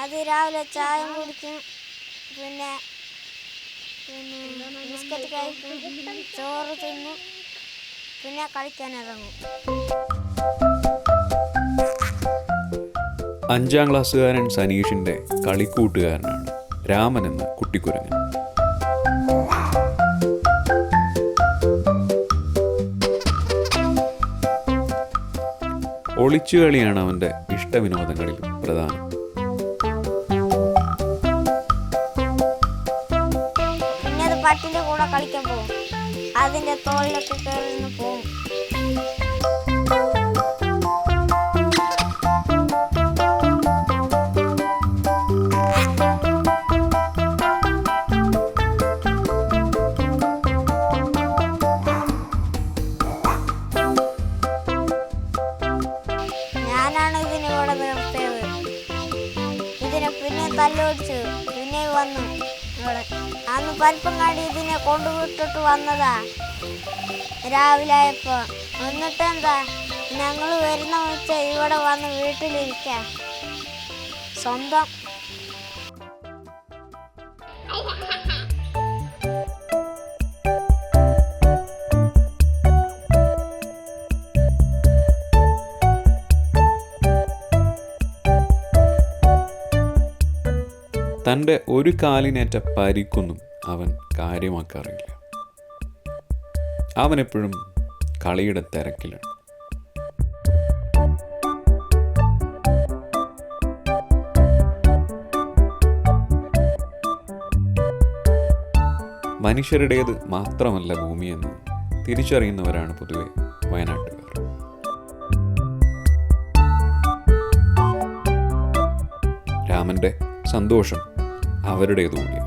അത് രാവിലെ ചായ കുടിക്കും. പിന്നെ പിന്നെ ബിസ്ക്കറ്റ് കഴിക്കും. ചോറ് തിന്നും. പിന്നെ കളിക്കാൻ ഇറങ്ങും. അഞ്ചാം ക്ലാസ്സുകാരൻ സനീഷിന്റെ കളിക്കൂട്ടുകാരനാണ് രാമൻ എന്ന കുട്ടിക്കുരങ്ങൻ. ഒളിച്ചുകളിയാണ് അവന്റെ ഇഷ്ടവിനോദങ്ങളിൽ പ്രധാനം. പട്ടിന്റെ കൂടെ കളിക്കാൻ പോകും. അതിന്റെ തോളിലൊക്കെ കയറി പോകും. ഇതിനെ പിന്നെ വന്നു. ഇവിടെ അന്ന് പരിപ്പങ്ങാടി ഇതിനെ കൊണ്ടുവിട്ടിട്ട് വന്നതാ. രാവിലെ ആയപ്പോ എന്നിട്ട് എന്താ ഞങ്ങൾ വരുന്ന വെച്ച ഇവിടെ വന്ന് വീട്ടിലിരിക്കാം. സ്വന്തം. തന്റെ ഒരു കാലിനേറ്റ പരിക്കൊന്നും അവൻ കാര്യമാക്കാറില്ല. അവൻ എപ്പോഴും കളിയുടെ തിരക്കിലാണ്. മനുഷ്യരുടേത് മാത്രമല്ല ഭൂമിയെന്ന് തിരിച്ചറിയുന്നവരാണ് പൊതുവെ വയനാട്ടുകാർ. രാമന്റെ സന്തോഷം അവരുടേതുകൂടിയാണ്